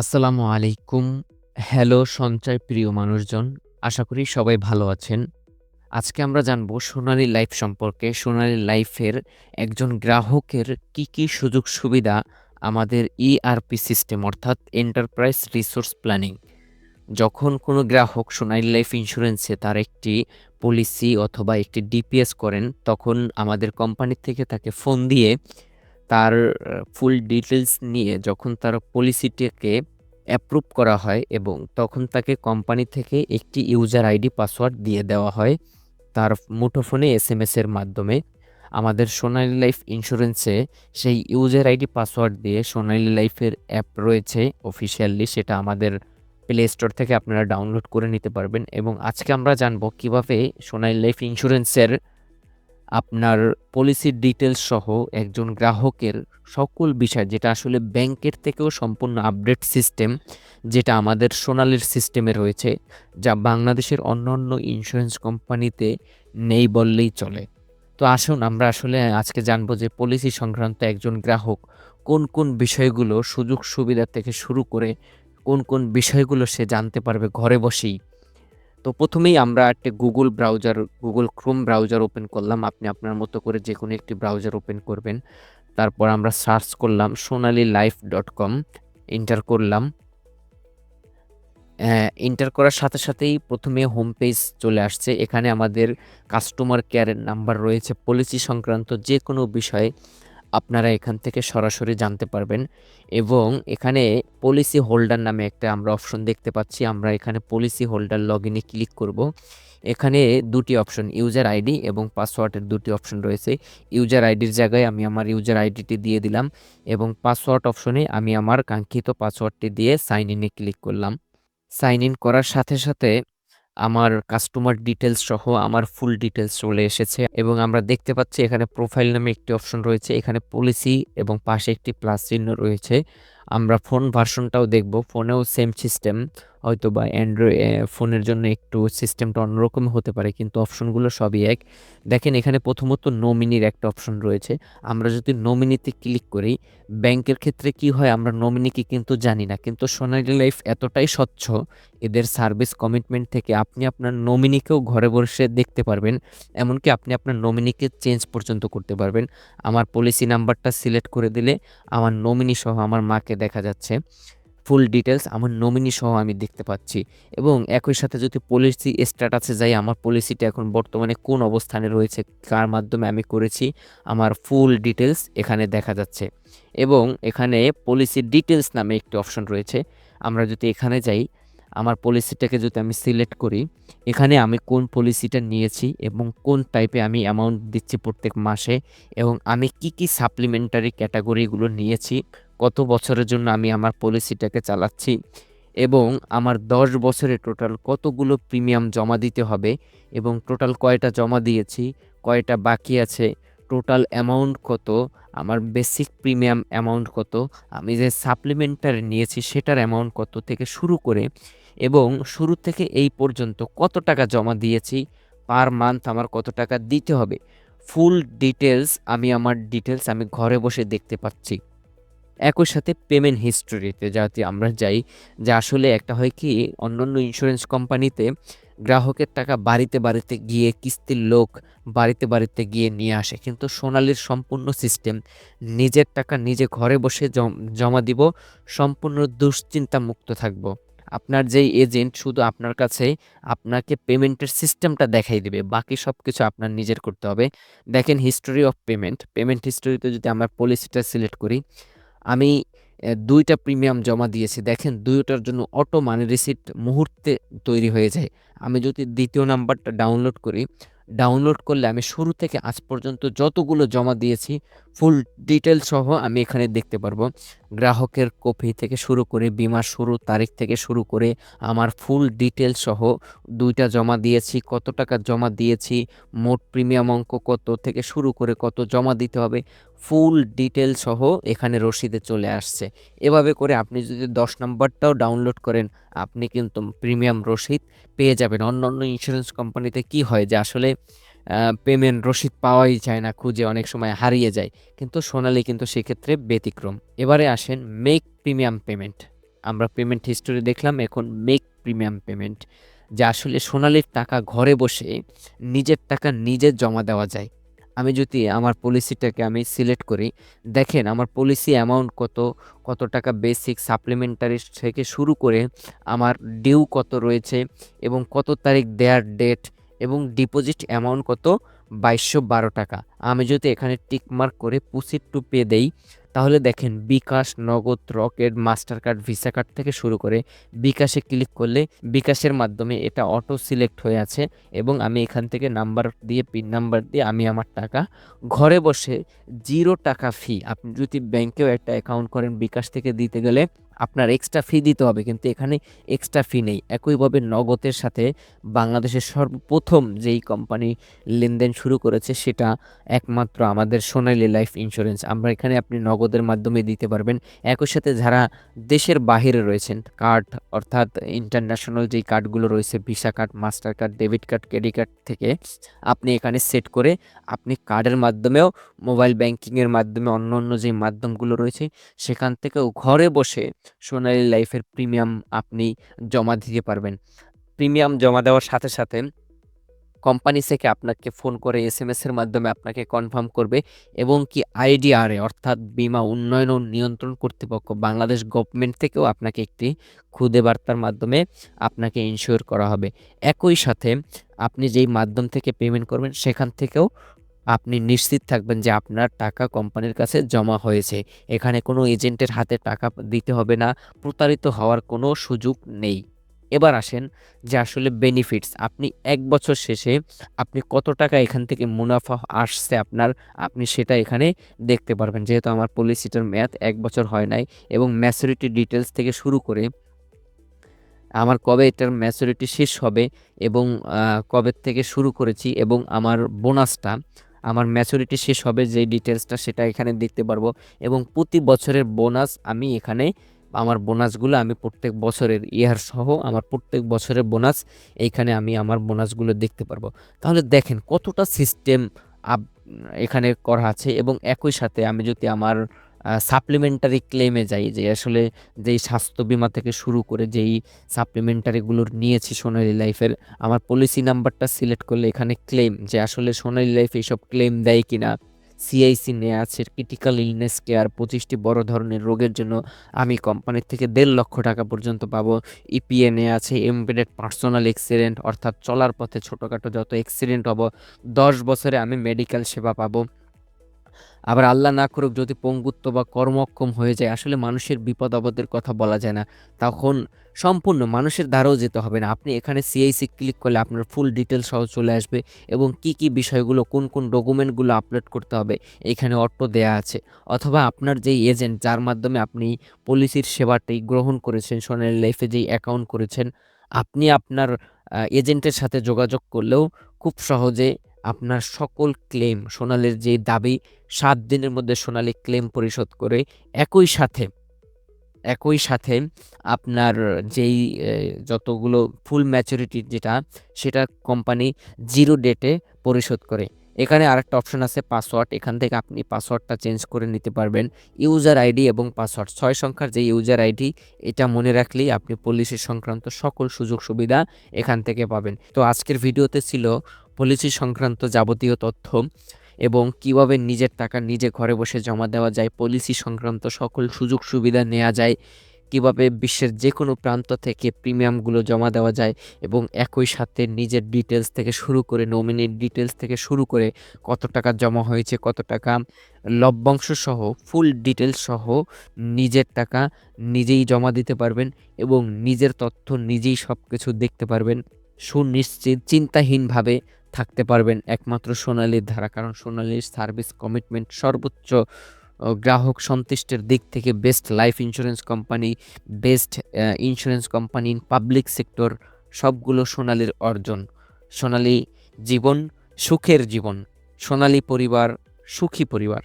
আসসালামু আলাইকুম। হ্যালো সঞ্চয় প্রিয় মানুষজন। আশা করি সবাই ভালো আছেন। আজকে আমরা জানব সোনালী লাইফ সম্পর্কে। সোনালী লাইফের একজন গ্রাহকের কি, কি সুযোগ সুবিধা আমাদের ইআরপি সিস্টেম অর্থাৎ এন্টারপ্রাইজ রিসোর্স প্ল্যানিং। যখন কোনো গ্রাহক সোনালী লাইফ ইন্স্যুরেন্সে তার একটি পলিসি অথবা একটি ডিপিএস করেন, তখন আমাদের কোম্পানি থেকে তাকে ফোন দিয়ে তার ফুল ডিটেলস নিয়ে যখন তার পলিসিটিকে অ্যাপ্রুভ করা হয় এবং তখন তাকে কোম্পানি থেকে একটি ইউজার আইডি পাসওয়ার্ড দিয়ে দেওয়া হয়, তার মুঠোফোনে এস এম এর মাধ্যমে। আমাদের সোনালী লাইফ ইন্স্যুরেন্সে সেই ইউজার আইডি পাসওয়ার্ড দিয়ে সোনালী লাইফের অ্যাপ রয়েছে অফিসিয়ালি সেটা আমাদের প্লে স্টোর থেকে আপনারা ডাউনলোড করে নিতে পারবেন। এবং আজকে আমরা জানব কীভাবে সোনালী লাইফ ইন্স্যুরেন্সের আপনার পলিসির ডিটেলস সহ একজন গ্রাহকের সকল বিষয়, যেটা আসলে ব্যাংকের থেকেও সম্পূর্ণ আপডেট সিস্টেম যেটা আমাদের সোনালির সিস্টেমে রয়েছে, যা বাংলাদেশের অন্যান্য ইন্স্যুরেন্স কোম্পানিতে নেই বললেই চলে। তো আসুন, আমরা আসলে আজকে জানব যে পলিসি সংক্রান্ত একজন গ্রাহক কোন কোন বিষয়গুলো সুযোগ সুবিধা থেকে শুরু করে কোন কোন বিষয়গুলো সে জানতে পারবে ঘরে বসেই। তো প্রথমেই আমরা একটা Google browser Google Chrome browser open করলাম। আপনি আপনার মতো করে যে কোনো একটি ব্রাউজার ওপেন করবেন। তারপর আমরা সার্চ করলাম Sonali life dot com enter করলাম এন্টার করার সাথে সাথেই প্রথমে হোম পেজ চলে আসছে। এখানে আমাদের কাস্টমার কেয়ারের নাম্বার রয়েছে। পলিসি সংক্রান্ত যে কোনো বিষয়ে আপনারা এখান থেকে সরাসরি জানতে পারবেন এবং এখানে পলিসি হোল্ডার নামে একটা আমরা অপশন দেখতে পাচ্ছি। আমরা এখানে পলিসি হোল্ডার লগ ইনে ক্লিক করব। এখানে দুটি অপশন ইউজার আইডি এবং পাসওয়ার্ডের দুটি অপশন রয়েছে। ইউজার আইডির জায়গায় আমি আমার ইউজার আইডিটি দিয়ে দিলাম এবং পাসওয়ার্ড অপশনে আমি আমার কাঙ্ক্ষিত পাসওয়ার্ডটি দিয়ে সাইন ইনে ক্লিক করলাম। সাইন ইন করার সাথে সাথে আমার কাস্টমার ডিটেলস সহ আমার ফুল ডিটেলস চলে এসেছে এবং আমরা দেখতে পাচ্ছি এখানে প্রোফাইল নামে একটি অপশন রয়েছে, এখানে পলিসি এবং পাশে একটি প্লাস চিহ্ন রয়েছে। আমরা ফোন ভার্সনটাও দেখব ফোনেও সেম সিস্টেম হয়তো বা অ্যান্ড্রয়েড ফোনের জন্য একটু সিস্টেমটা অন্যরকম হতে পারে, কিন্তু অপশনগুলো সবই এক। দেখেন, এখানে প্রথমত নমিনির একটা অপশন রয়েছে। আমরা যদি নমিনিতে ক্লিক করি ব্যাংকের ক্ষেত্রে কি হয়, আমরা নমিনিকে কিন্তু জানি না, কিন্তু সোনালি লাইফ এতটাই স্বচ্ছ, এদের সার্ভিস কমিটমেন্ট থেকে আপনি আপনার নমিনিকেও ঘরে বসে দেখতে পারবেন, এমনকি আপনি আপনার নমিনিকে চেঞ্জ পর্যন্ত করতে পারবেন। আমার পলিসি নাম্বারটা সিলেক্ট করে দিলে আমার নমিনি সহ আমার মাকে দেখা যাচ্ছে। ফুল ডিটেলস আমার নমিনি সহ আমি দেখতে পাচ্ছি। এবং একই সাথে যদি পলিসি স্ট্যাটাসে যাই, আমার পলিসিটা এখন বর্তমানে কোন অবস্থানে রয়েছে, কার মাধ্যমে আমি করেছি, আমার ফুল ডিটেলস এখানে দেখা যাচ্ছে। এবং এখানে পলিসি ডিটেলস নামে একটি অপশন রয়েছে। আমরা যদি এখানে যাই, আমার পলিসিটাকে যদি আমি সিলেক্ট করি, এখানে আমি কোন পলিসিটা নিয়েছি এবং কোন টাইপে আমি অ্যামাউন্ট দিচ্ছি প্রত্যেক মাসে এবং আমি কি কি সাপ্লিমেন্টারি ক্যাটাগরিগুলো নিয়েছি কত বছরের জন্য আমি আমার পলিসিটাকে চালাচ্ছি এবং আমার দশ বছরে টোটাল কতগুলো প্রিমিয়াম জমা দিতে হবে এবং টোটাল কয়টা জমা দিয়েছি, কয়টা বাকি আছে, টোটাল অ্যামাউন্ট কত, আমার বেসিক প্রিমিয়াম অ্যামাউন্ট কত, আমি যে সাপ্লিমেন্টারি নিয়েছি সেটার অ্যামাউন্ট কত থেকে শুরু করে এবং শুরু থেকে এই পর্যন্ত কত টাকা জমা দিয়েছি, পার মান্থ আমার কত টাকা দিতে হবে, ফুল ডিটেলস আমি আমার ডিটেলস আমি ঘরে বসে দেখতে পাচ্ছি। একই সাথে পেমেন্ট হিস্টোরিতে যাতে আমরা যাই যে আসলে একটা হয় কি, অন্যান্য ইন্স্যুরেন্স কোম্পানিতে গ্রাহকের টাকা বাড়িতে বাড়িতে গিয়ে কিস্তির লোক বাড়িতে বাড়িতে গিয়ে নিয়ে আসে। কিন্তু সোনালির সম্পূর্ণ সিস্টেম নিজের টাকা নিজে ঘরে বসে জমা দিব, সম্পূর্ণ দুশ্চিন্তা মুক্ত থাকব। আপনার যেই এজেন্ট শুধু আপনার কাছে আপনাকে পেমেন্টের সিস্টেমটা দেখাই দেবে, বাকি সব কিছু আপনার নিজের করতে হবে। দেখেন হিস্টোরি অফ পেমেন্ট পেমেন্ট হিস্টোরিতে যদি আমরা পলিসিটা সিলেক্ট করি আমি দুইটা প্রিমিয়াম জমা দিয়েছি। দেখেন, দুইটার জন্য অটো মানি রিসিট মুহূর্তে তৈরি হয়ে যায়। আমি যদি দ্বিতীয় নাম্বারটা ডাউনলোড করি ডাউনলোড করলে আমি শুরু থেকে আজ পর্যন্ত যতগুলো জমা দিয়েছি ফুল ডিটেল সহ আমি এখানে দেখতে পারব। গ্রাহকের কপি থেকে শুরু করে বিমা শুরু, তারিখ থেকে শুরু করে আমার ফুল ডিটেল সহ দুইটা জমা দিয়েছি, কত টাকা জমা দিয়েছি, মোট প্রিমিয়াম অঙ্ক কত থেকে শুরু করে কত জমা দিতে হবে, ফুল ডিটেল সহ এখানে রসিদে চলে আসছে। এভাবে করে আপনি যদি দশ নম্বরটাও ডাউনলোড করেন, আপনি কিন্তু প্রিমিয়াম রসিদ পেয়ে যাবেন। অন্য অন্য ইন্স্যুরেন্স কোম্পানিতে কি হয় যে আসলে পেমেন্ট রসিদ পাওয়াই যায় না, খুঁজে অনেক সময় হারিয়ে যায়। কিন্তু সোনালি কিন্তু সেক্ষেত্রে ব্যতিক্রম। এবারে আসেন মেক প্রিমিয়াম পেমেন্ট আমরা পেমেন্ট হিস্টোরি দেখলাম, এখন মেক প্রিমিয়াম পেমেন্ট যে আসলে সোনালির টাকা ঘরে বসে নিজের টাকা নিজে জমা দেওয়া যায়। আমি যদি আমার পলিসিটাকে আমি সিলেক্ট করি, দেখেন আমার পলিসি অ্যামাউন্ট কত কত টাকা বেসিক সাপ্লিমেন্টারি থেকে শুরু করে আমার ডিউ কত রয়েছে এবং কত তারিখ দেয়ার ডেট এবং ডিপোজিট অ্যামাউন্ট কত? বাইশশো বারো টাকা। আমি যদি এখানে টিকমার্ক করে পুসিট টু পে দেই, তাহলে দেখেন bKash Nagad Rocket Mastercard Visa card থেকে শুরু করে বিকাশে ক্লিক করলে বিকাশের মাধ্যমে এটা অটো সিলেক্ট হয়ে আছে এবং আমি এখান থেকে নাম্বার দিয়ে পিন নাম্বার দিয়ে আমি আমার টাকা ঘরে বসে জিরো টাকা ফি আপনি যদি ব্যাংকেও একটা অ্যাকাউন্ট করেন বিকাশ থেকে দিতে গেলে আপনার এক্সট্রা ফি দিতে হবে। কিন্তু এখানে এক্সট্রা ফি নেই। একইভাবে নগদের সাথে বাংলাদেশের সর্বপ্রথম যেই কোম্পানি লেনদেন শুরু করেছে সেটা একমাত্র আমাদের সোনালী লাইফ ইন্স্যুরেন্স আমরা এখানে আপনি নগদের মাধ্যমে দিতে পারবেন। একই সাথে যারা দেশের বাহিরে রয়েছেন কার্ড অর্থাৎ ইন্টারন্যাশনাল যেই কার্ডগুলো রয়েছে Visa card Mastercard debit card credit card থেকে আপনি এখানে সেট করে আপনি কার্ডের মাধ্যমেও মোবাইল ব্যাংকিংয়ের মাধ্যমে অন্য অন্য যে মাধ্যমগুলো রয়েছে, সেখান থেকেও ঘরে বসে সোনালী লাইফের প্রিমিয়াম আপনি জমা দিতে পারবেন। প্রিমিয়াম জমা দেওয়ার সাথে সাথে কোম্পানি থেকে আপনাকে ফোন করে এস এম এর মাধ্যমে আপনাকে কনফার্ম করবে এবং কি আইডিআরএ অর্থাৎ বিমা উন্নয়ন ও নিয়ন্ত্রণ কর্তৃপক্ষ বাংলাদেশ গভর্নমেন্ট থেকেও আপনাকে একটি খুদে বার্তার মাধ্যমে আপনাকে ইনশিওর করা হবে। একই সাথে আপনি যেই মাধ্যম থেকে পেমেন্ট করবেন সেখান থেকেও আপনি নিশ্চিত থাকবেন যে আপনার টাকা কোম্পানির কাছে জমা হয়েছে। এখানে কোনো এজেন্টের হাতে টাকা দিতে হবে না, প্রতারিত হওয়ার কোনো সুযোগ নেই। এবার আসেন যে আসলে বেনিফিটস আপনি এক বছর শেষে আপনি কত টাকা এখান থেকে মুনাফা আসছে আপনার, আপনি সেটা এখানে দেখতে পারবেন। যেহেতু আমার পলিসিটার মেয়াদ এক বছর হয় নাই এবং ম্যাচুরিটি ডিটেলস থেকে শুরু করে আমার কবে এটার ম্যাচুরিটি শেষ হবে এবং কবে থেকে শুরু করেছি এবং আমার বোনাসটা আমার ম্যাচুরিটি শেষ হবে যে ডিটেলসটা সেটা এখানে দেখতে পারব। এবং প্রতি বছরের বোনাস আমি এখানে, আমার বোনাসগুলো আমি প্রত্যেক বছরের ইয়ার সহ আমার প্রত্যেক বছরের বোনাস এইখানে আমি আমার বোনাসগুলো দেখতে পারব। তাহলে দেখেন কতটা সিস্টেম আপ এখানে করা আছে এবং একই সাথে আমি যদি আমার সাপ্লিমেন্টারি ক্লেমে যাই, যে আসলে যেই স্বাস্থ্য বিমা থেকে শুরু করে যেই সাপ্লিমেন্টারিগুলোর নিয়েছি সোনালি লাইফের আমার পলিসি নাম্বারটা সিলেক্ট করলে এখানে ক্লেম যে আসলে সোনালি লাইফ এইসব ক্লেম দেয় কিনা। সিআইসি নেওয়া আছে ক্রিটিক্যাল ইলনেস কেয়ার পঁচিশটি বড় ধরনের রোগের জন্য আমি কোম্পানির থেকে দেড় লক্ষ টাকা পর্যন্ত পাবো। ইপিএ নেওয়া আছে এমবেডেড পার্সোনাল অ্যাক্সিডেন্ট অর্থাৎ চলার পথে ছোটোখাটো যত অ্যাক্সিডেন্ট হব, দশ বছরে আমি মেডিকেল সেবা পাবো। আবার আল্লাহ না করুক যদি পঙ্গুত্ব বা কর্মক্ষম হয়ে যায়, আসলে মানুষের বিপদ আপদের কথা বলা যায় না। তখন সম্পূর্ণ মানুষের দ্বারাও যেতে হবে না। আপনি এখানে সিআইসি ক্লিক করলে আপনার ফুল ডিটেলস সহ চলে আসবে এবং কি কি বিষয়গুলো, কোন কোন ডকুমেন্টগুলো আপলোড করতে হবে, এখানে অটো দেয়া আছে। অথবা আপনার যেই এজেন্ট যার মাধ্যমে আপনি পলিসির সেবাটি গ্রহণ করেছেন, সোনালী লাইফে যেই অ্যাকাউন্ট করেছেন, আপনি আপনার এজেন্টের সাথে যোগাযোগ করলেও খুব সহজে আপনার সকল ক্লেম সোনালের যে দাবি, সাত দিনের মধ্যে সোনালি ক্লেম পরিশোধ করে একই সাথে একই সাথে আপনার যেই যতগুলো ফুল ম্যাচুরিটি যেটা, সেটা কোম্পানি জিরো ডেটে পরিশোধ করে। এখানে আরেকটা অপশন আছে পাসওয়ার্ড এখান থেকে আপনি পাসওয়ার্ডটা চেঞ্জ করে নিতে পারবেন। ইউজার আইডি এবং পাসওয়ার্ড ছয় সংখ্যার যে ইউজার আইডি এটা মনে রাখলেই আপনি পলিসি সংক্রান্ত সকল সুযোগ সুবিধা এখান থেকে পাবেন। তো আজকের ভিডিওতে ছিল পলিসি সংক্রান্ত যাবতীয় তথ্য এবং কীভাবে নিজের টাকা নিজে ঘরে বসে জমা দেওয়া যায় পলিসি সংক্রান্ত সকল সুযোগ সুবিধা নেওয়া যায় কীভাবে বিশ্বের যে কোনো প্রান্ত থেকে প্রিমিয়ামগুলো জমা দেওয়া যায় এবং একই সাথে নিজের ডিটেলস থেকে শুরু করে নমিনির ডিটেলস থেকে শুরু করে কত টাকা জমা হয়েছে, কত টাকা লভ্যাংশ সহ ফুল ডিটেলস সহ নিজের টাকা নিজেই জমা দিতে পারবেন এবং নিজের তথ্য নিজেই সব কিছু দেখতে পারবেন। সুনিশ্চিত, চিন্তাহীনভাবে থাকতে পারবেন একমাত্র সোনালির ধারা কারণ সোনালির সার্ভিস কমিটমেন্ট সর্বোচ্চ গ্রাহক সন্তুষ্টের দিক থেকে best life insurance company best insurance company in public sector সবগুলো সোনালির অর্জন। সোনালি জীবন, সুখের জীবন। সোনালি পরিবার, সুখী পরিবার।